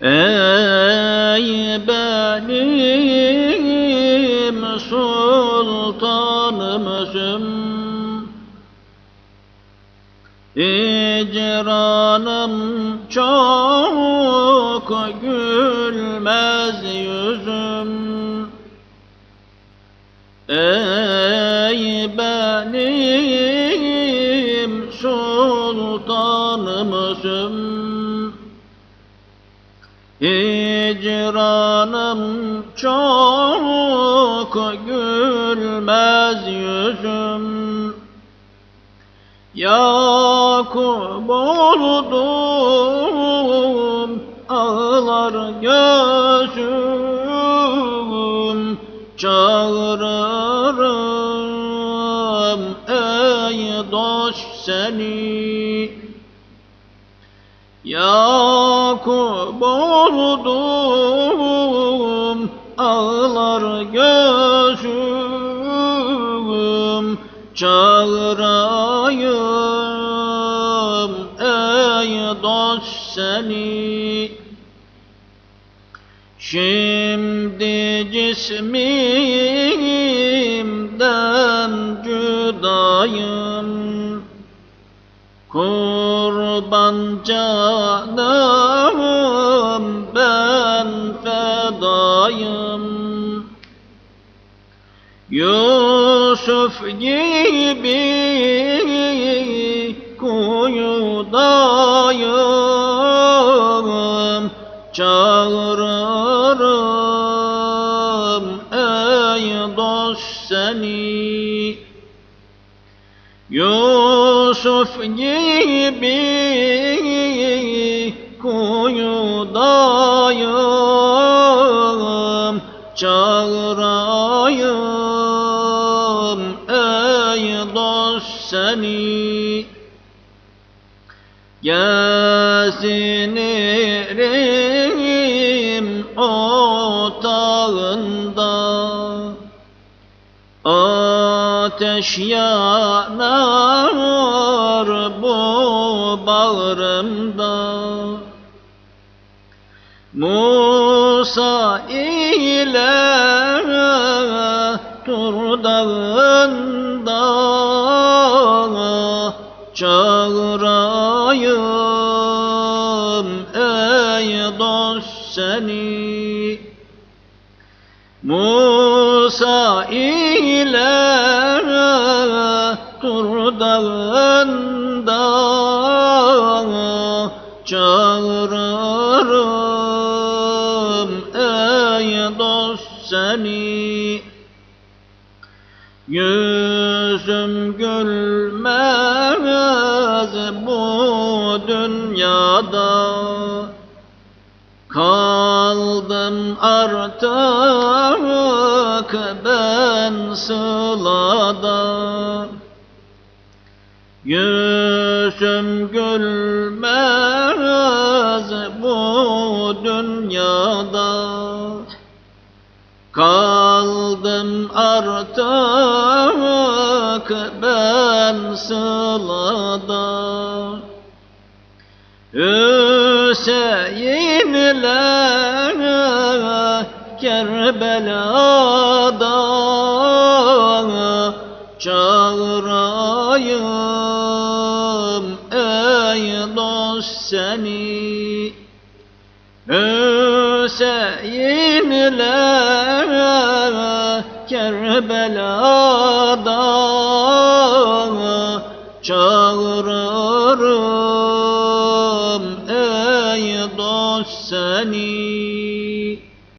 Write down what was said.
Ey benim sultanımsın. İcranım çok gülmez yüzüm. Ey benim sultanımsın Hicranım çok gülmez yüzüm. Yakup oldum ağlar gözüm. Çağırırım ey dost seni Yakup oldum ağlar gözüm Çağırayım ey dost seni. Şimdi cismimden cüdayım Kurban canım ben fedayım. Yusuf gibi kuyudayım Çağırırım ey dost seni Yusuf gibi kuyudayım Çağırayım ey dost seni. Gezinirim otağında Ateş yanar bu bağrımda. Musa ile Tur dağında Çağırayım ey dost seni. Musa ile Tur dağında çağırırım ey dost seni. Yüzüm gülmez bu dünyada Kaldım artık ben sılada. Yüzüm gülmez bu dünyada. Kaldım artık ben sılada Hüseyin'le Kerbela'da çağırayım ey dost seni. Hüseyin'le Kerbela'da çağırırım ey dost seni